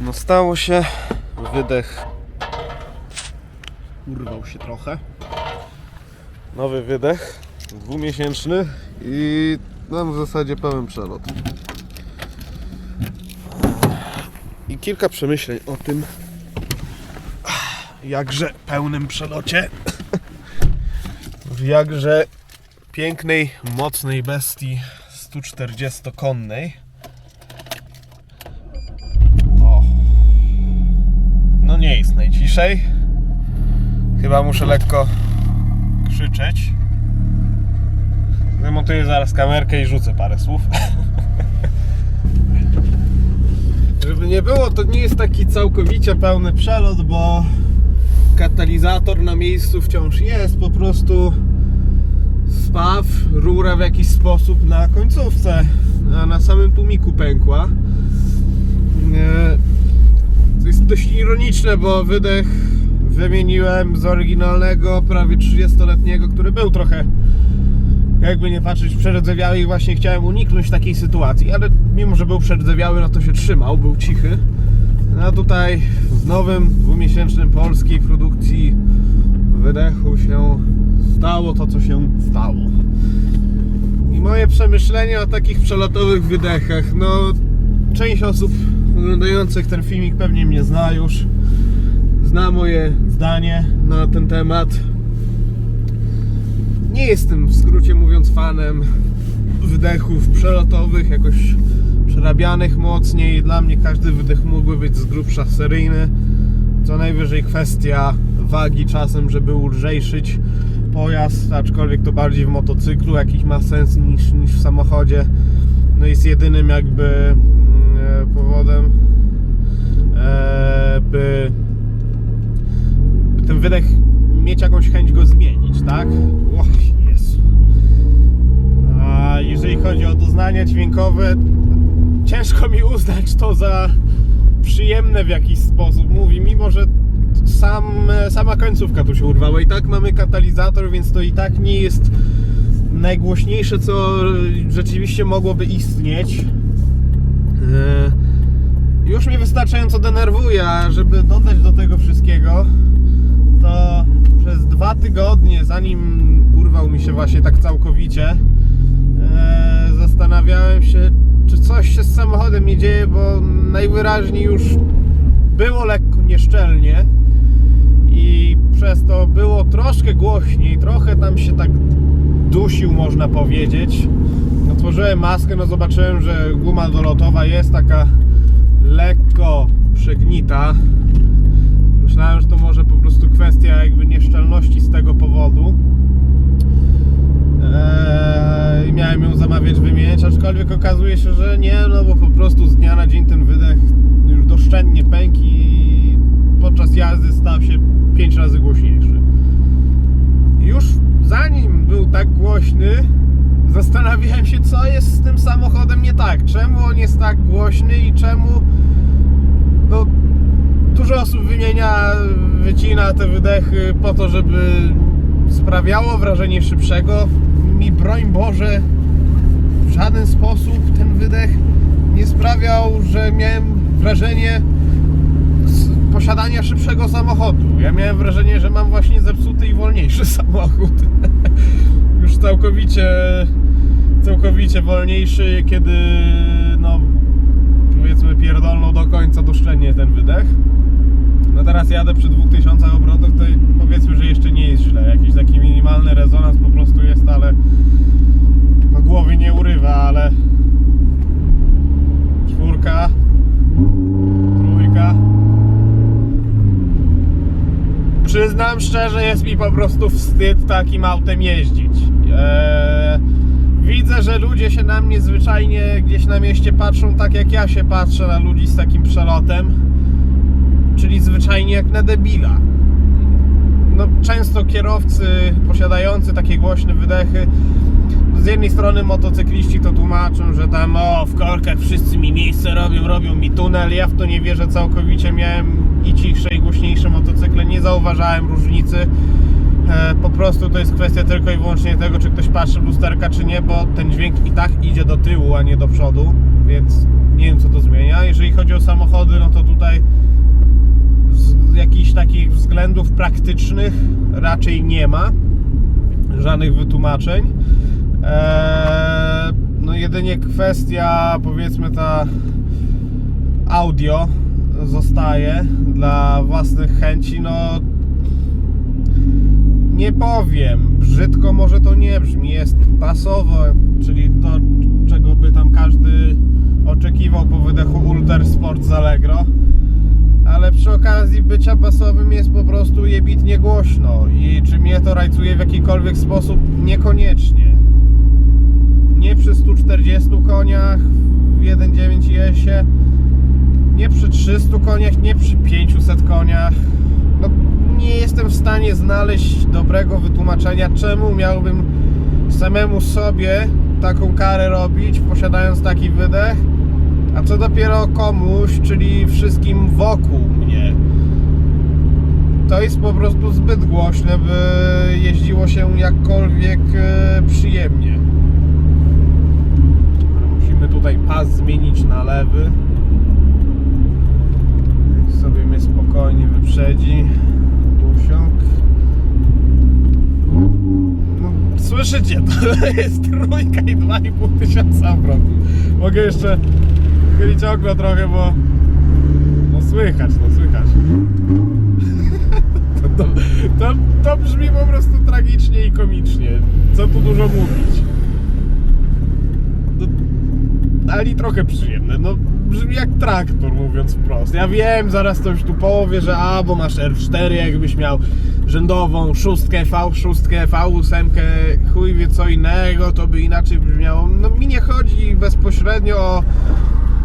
No stało się, wydech urwał się trochę. Nowy wydech, dwumiesięczny i mam w zasadzie pełen przelot. I kilka przemyśleń o tym, jakże pełnym przelocie, w jakże pięknej, mocnej bestii 140-konnej. O. No nie Chyba muszę lekko krzyczeć. Zamontuję zaraz kamerkę i rzucę parę słów. Żeby nie było, to nie jest taki całkowicie pełny przelot, bo katalizator na miejscu wciąż jest, po prostu spaw, rura w jakiś sposób na końcówce, na samym tłumiku pękła. To jest dość ironiczne, bo wydech wymieniłem z oryginalnego, prawie 30-letniego, który był trochę, jakby nie patrzeć, przerdzewiały i właśnie chciałem uniknąć takiej sytuacji, ale mimo, że był przerdzewiały, no to się trzymał, był cichy. A tutaj w nowym, dwumiesięcznym polskiej produkcji wydechu się stało to, co się stało. I moje przemyślenia o takich przelotowych wydechach, no część osób oglądających ten filmik pewnie mnie zna już, zna moje zdanie na ten temat. Nie jestem w skrócie mówiąc fanem wydechów przelotowych, jakoś przerabianych mocniej. Dla mnie każdy wydech mógłby być z grubsza seryjny. Co najwyżej kwestia wagi czasem, żeby ulżejszyć pojazd, aczkolwiek to bardziej w motocyklu jakiś ma sens niż, niż w samochodzie. No jest jedynym jakby powodem, e, by ten wydech mieć jakąś chęć go zmienić, tak? O, Jezu. A jeżeli chodzi o doznania dźwiękowe, ciężko mi uznać to za przyjemne w jakiś sposób. Mówi, mimo że sam, sama końcówka tu się urwała. I tak mamy katalizator, więc to i tak nie jest najgłośniejsze, co rzeczywiście mogłoby istnieć. Yy, Już mnie wystarczająco denerwuje, a żeby dodać do tego wszystkiego, to przez dwa tygodnie, zanim urwał mi się właśnie tak całkowicie, e, zastanawiałem się, czy coś się z samochodem nie dzieje, bo najwyraźniej już było lekko nieszczelnie i przez to było troszkę głośniej, trochę tam się tak dusił, można powiedzieć. Otworzyłem maskę, no zobaczyłem, że guma dolotowa jest taka lekko przegnita. Myślałem, że to może po prostu kwestia jakby nieszczelności z tego powodu. Eee, miałem ją zamawiać, wymieniać, aczkolwiek okazuje się, że nie, no bo po prostu z dnia na dzień ten wydech już doszczętnie pękł i podczas jazdy stał się 5 razy głośniejszy. Już zanim był tak głośny, zastanawiałem się, co jest z tym samochodem nie tak. Czemu on jest tak głośny i czemu no, dużo osób wymienia, wycina te wydechy po to, żeby sprawiało wrażenie szybszego. Mi broń Boże, w żaden sposób ten wydech nie sprawiał, że miałem wrażenie posiadania szybszego samochodu. Ja miałem wrażenie, że mam właśnie zepsuty i wolniejszy samochód. Już całkowicie, całkowicie wolniejszy, kiedy no powiedzmy pierdolną do końca doszczelnie ten wydech. No teraz jadę przy 2000 obrotach, to powiedzmy, że jeszcze nie jest źle. Jakiś taki minimalny rezonans po prostu jest, ale no głowy nie urywa, ale czwórka, trójka. Przyznam szczerze, jest mi po prostu wstyd takim autem jeździć. Eee, widzę, że ludzie się na mnie zwyczajnie gdzieś na mieście patrzą tak jak ja się patrzę na ludzi z takim przelotem czyli zwyczajnie jak na debila. No, często kierowcy posiadający takie głośne wydechy, z jednej strony motocykliści to tłumaczą, że tam o, w korkach wszyscy mi miejsce robią, robią mi tunel. Ja w to nie wierzę całkowicie. Miałem i cichsze, i głośniejsze motocykle, nie zauważałem różnicy. E, po prostu to jest kwestia tylko i wyłącznie tego, czy ktoś patrzy w lusterka, czy nie, bo ten dźwięk i tak idzie do tyłu, a nie do przodu, więc nie wiem co to zmienia. Jeżeli chodzi o samochody, no to tutaj z jakichś takich względów praktycznych raczej nie ma żadnych wytłumaczeń. Eee, no jedynie kwestia powiedzmy ta audio zostaje dla własnych chęci, no nie powiem, brzydko może to nie brzmi, jest basowo, czyli to czego by tam każdy oczekiwał po wydechu Ulter Sport z Allegro ale przy okazji bycia basowym jest po prostu jebitnie głośno i czy mnie to rajcuje w jakikolwiek sposób? Niekoniecznie. Nie przy 140 koniach w 1.9 jesie, nie przy 300 koniach, nie przy 500 koniach. No, nie jestem w stanie znaleźć dobrego wytłumaczenia, czemu miałbym samemu sobie taką karę robić, posiadając taki wydech, a co dopiero komuś, czyli wszystkim wokół mnie. To jest po prostu zbyt głośne, by jeździło się jakkolwiek e, przyjemnie. Musimy tutaj pas zmienić na lewy. Niech sobie mnie spokojnie wyprzedzi. Dusiąk. No, słyszycie, to jest trójka i 2,5 tysiąca obrotów. Mogę jeszcze chylić okno trochę, bo no słychać, no słychać. To, to, to, to brzmi po prostu tragicznie i komicznie. Co tu dużo mówić. No, ale i trochę przyjemne. No brzmi jak traktor, mówiąc wprost. Ja wiem, zaraz ktoś tu powie, że a, bo masz R4, jakbyś miał rzędową szóstkę, V6, V8, chuj wie co innego, to by inaczej brzmiało. No mi nie chodzi bezpośrednio o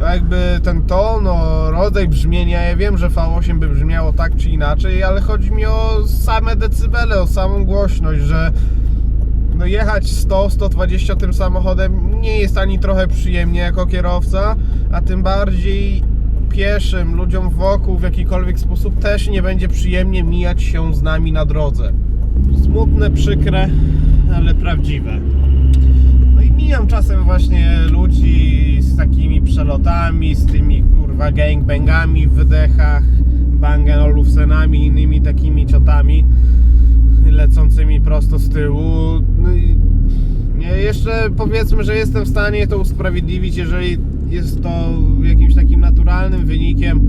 jakby ten ton, o rodzaj brzmienia. Ja wiem, że V8 by brzmiało tak czy inaczej, ale chodzi mi o same decybele, o samą głośność, że no jechać 100-120 tym samochodem nie jest ani trochę przyjemnie jako kierowca, a tym bardziej pieszym, ludziom wokół w jakikolwiek sposób też nie będzie przyjemnie mijać się z nami na drodze. Smutne, przykre, ale prawdziwe. No i mijam czasem właśnie ludzi z takimi przelotami, z tymi kurwa gangbangami w wydechach, Bang i innymi takimi ciotami lecącymi prosto z tyłu. No i jeszcze powiedzmy, że jestem w stanie to usprawiedliwić, jeżeli jest to jakimś takim naturalnym wynikiem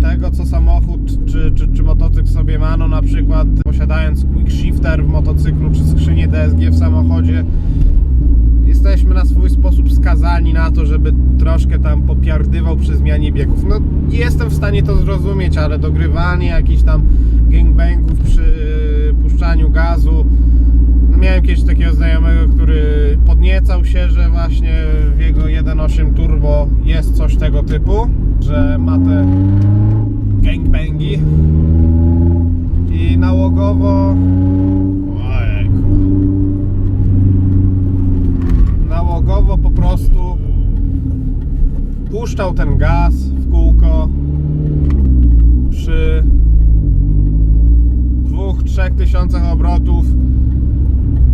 tego, co samochód czy, czy, czy motocykl sobie ma. No na przykład posiadając quick shifter w motocyklu czy skrzynię DSG w samochodzie, jesteśmy na swój sposób skazani na to, żeby troszkę tam popiardywał przy zmianie biegów. No jestem w stanie to zrozumieć, ale dogrywanie jakichś tam gangbangów przy puszczaniu gazu. No miałem kiedyś takiego znajomego, który podniecał się, że właśnie w jego 1.8 turbo jest coś tego typu, że ma te gangbangi i nałogowo prostu puszczał ten gaz w kółko przy 2-3 tysiącach obrotów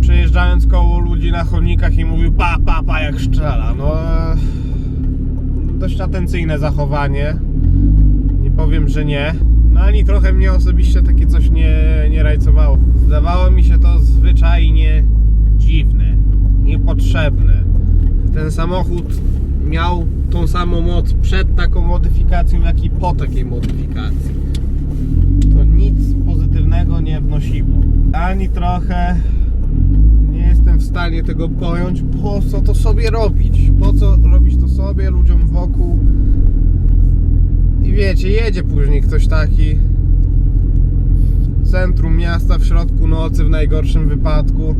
przejeżdżając koło ludzi na chodnikach i mówił pa pa pa jak strzela. No e, dość atencyjne zachowanie. Nie powiem, że nie. No ani trochę mnie osobiście takie coś nie, nie rajcowało. Zdawało mi się to zwyczajnie dziwne niepotrzebne. Ten samochód miał tą samą moc przed taką modyfikacją, jak i po takiej modyfikacji. To nic pozytywnego nie wnosiło. Ani trochę nie jestem w stanie tego pojąć, po co to sobie robić. Po co robić to sobie, ludziom wokół. I wiecie, jedzie później ktoś taki w centrum miasta, w środku nocy, w najgorszym wypadku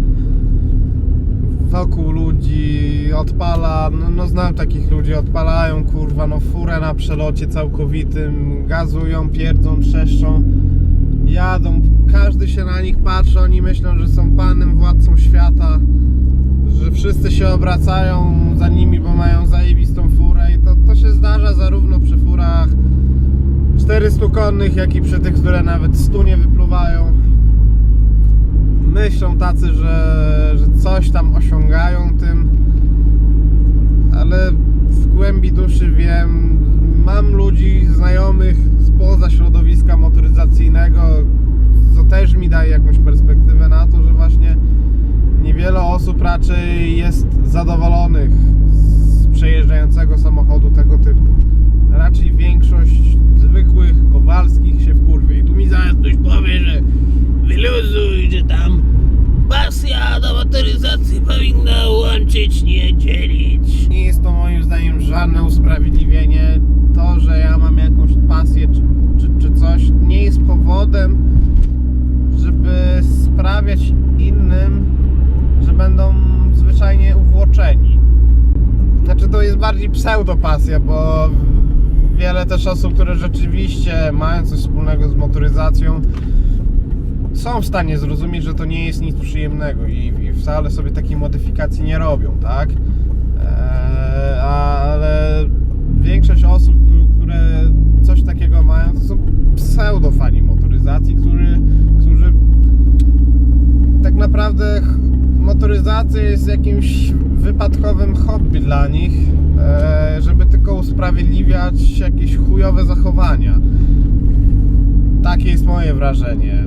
wokół ludzi odpala, no, no znam takich ludzi, odpalają kurwa no furę na przelocie całkowitym, gazują, pierdzą, trzeszczą, jadą, każdy się na nich patrzy, oni myślą, że są panem, władcą świata, że wszyscy się obracają za nimi, bo mają zajebistą furę i to, to się zdarza zarówno przy furach 400 konnych, jak i przy tych, które nawet 100 nie wypluwają. Myślą tacy, że, że coś tam osiągają tym, ale w głębi duszy wiem, mam ludzi, znajomych spoza środowiska motoryzacyjnego, co też mi daje jakąś perspektywę na to, że właśnie niewiele osób raczej jest zadowolonych z przejeżdżającego samochodu tego typu. Raczej większość zwykłych Kowalskich się wkurwie. I tu mi zaraz ktoś powie, że wyluzuj, że tam pasja do motoryzacji powinna dzielić. Nie jest to moim zdaniem żadne usprawiedliwienie. To, że ja mam jakąś pasję czy, czy, czy coś, nie jest powodem, żeby sprawiać innym, że będą zwyczajnie uwłoczeni. Znaczy to jest bardziej pseudopasja, bo wiele też osób, które rzeczywiście mają coś wspólnego z motoryzacją, są w stanie zrozumieć, że to nie jest nic przyjemnego i, i wcale sobie takiej modyfikacji nie robią, tak? Eee, ale większość osób, któ- które coś takiego mają, to są pseudofani motoryzacji, który, którzy tak naprawdę motoryzacja jest jakimś wypadkowym hobby dla nich, e, żeby tylko usprawiedliwiać jakieś chujowe zachowania. Takie jest moje wrażenie.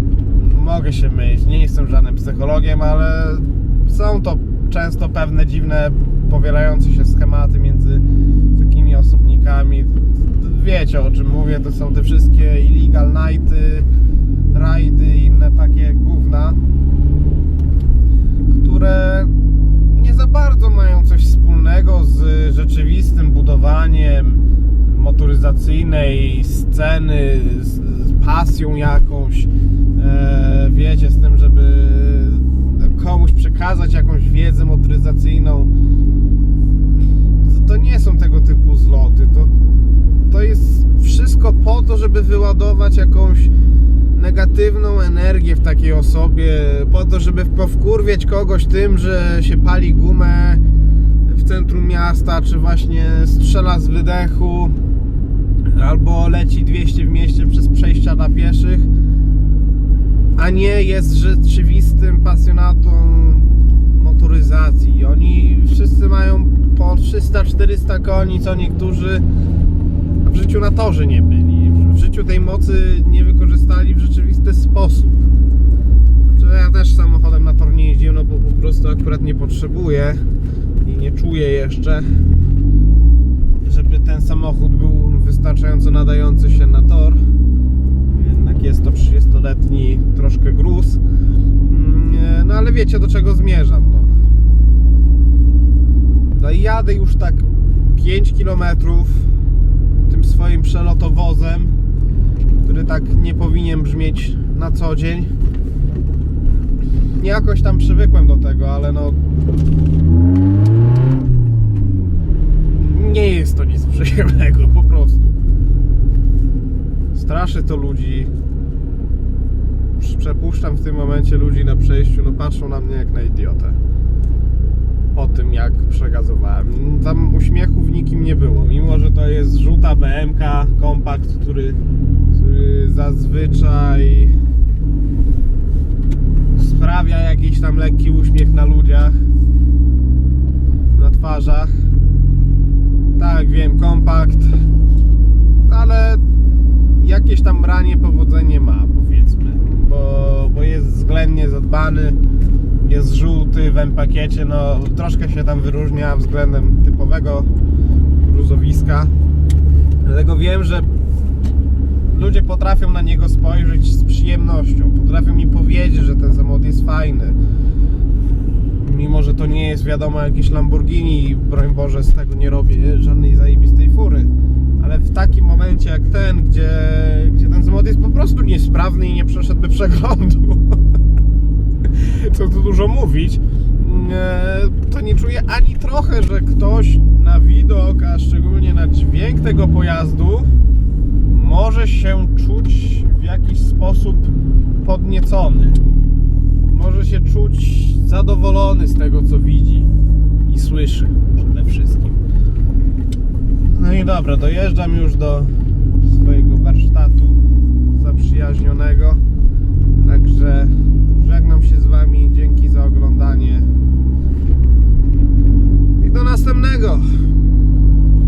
Mogę się mylić, nie jestem żadnym psychologiem, ale są to często pewne dziwne, powielające się schematy między takimi osobnikami. Wiecie o czym mówię, to są te wszystkie illegal nighty, rajdy i inne takie gówna które nie za bardzo mają coś wspólnego z rzeczywistym budowaniem motoryzacyjnej sceny, z, pasją jakąś, e, wiecie, z tym, żeby komuś przekazać jakąś wiedzę motoryzacyjną. To, to nie są tego typu zloty. To, to jest wszystko po to, żeby wyładować jakąś negatywną energię w takiej osobie, po to, żeby powkurwiać kogoś tym, że się pali gumę w centrum miasta, czy właśnie strzela z wydechu, albo leci 200 w mieście przez przejścia dla pieszych, a nie jest rzeczywistym pasjonatą motoryzacji. Oni wszyscy mają po 300-400 koni, co niektórzy w życiu na torze nie byli. W życiu tej mocy nie wykorzystali w rzeczywisty sposób. Znaczy, ja też samochodem na tor nie jeździłem, no bo po prostu akurat nie potrzebuję i nie czuję jeszcze, żeby ten samochód był wystarczająco nadający się na tor. Jednak jest to 30-letni troszkę gruz. Mm, No ale wiecie do czego zmierzam. No. No i jadę już tak 5 kilometrów tym swoim przelotowozem, który tak nie powinien brzmieć na co dzień. Jakoś tam przywykłem do tego, ale no. Nie jest to nic przyjemnego, po prostu. Straszy to ludzi. Przepuszczam w tym momencie ludzi na przejściu, no patrzą na mnie jak na idiotę po tym jak przegazowałem. Tam uśmiechu w nikim nie było, mimo że to jest żółta BMK kompakt, który, który zazwyczaj sprawia jakiś tam lekki uśmiech na ludziach, na twarzach. Tak, wiem, kompakt, ale jakieś tam ranie powodzenie ma, powiedzmy, bo, bo jest względnie zadbany jest żółty w M-pakiecie, no troszkę się tam wyróżnia względem typowego gruzowiska. Dlatego wiem, że ludzie potrafią na niego spojrzeć z przyjemnością, potrafią mi powiedzieć, że ten samochód jest fajny. Mimo, że to nie jest wiadomo jakiś Lamborghini broń Boże z tego nie robię żadnej zajebistej fury. Ale w takim momencie jak ten, gdzie, gdzie ten samochód jest po prostu niesprawny i nie przeszedłby przeglądu co tu dużo mówić, e, to nie czuję ani trochę, że ktoś na widok, a szczególnie na dźwięk tego pojazdu może się czuć w jakiś sposób podniecony. Może się czuć zadowolony z tego, co widzi i słyszy przede wszystkim. No i dobra, dojeżdżam już do swojego warsztatu zaprzyjaźnionego. Także Żegnam się z Wami. Dzięki za oglądanie. I do następnego.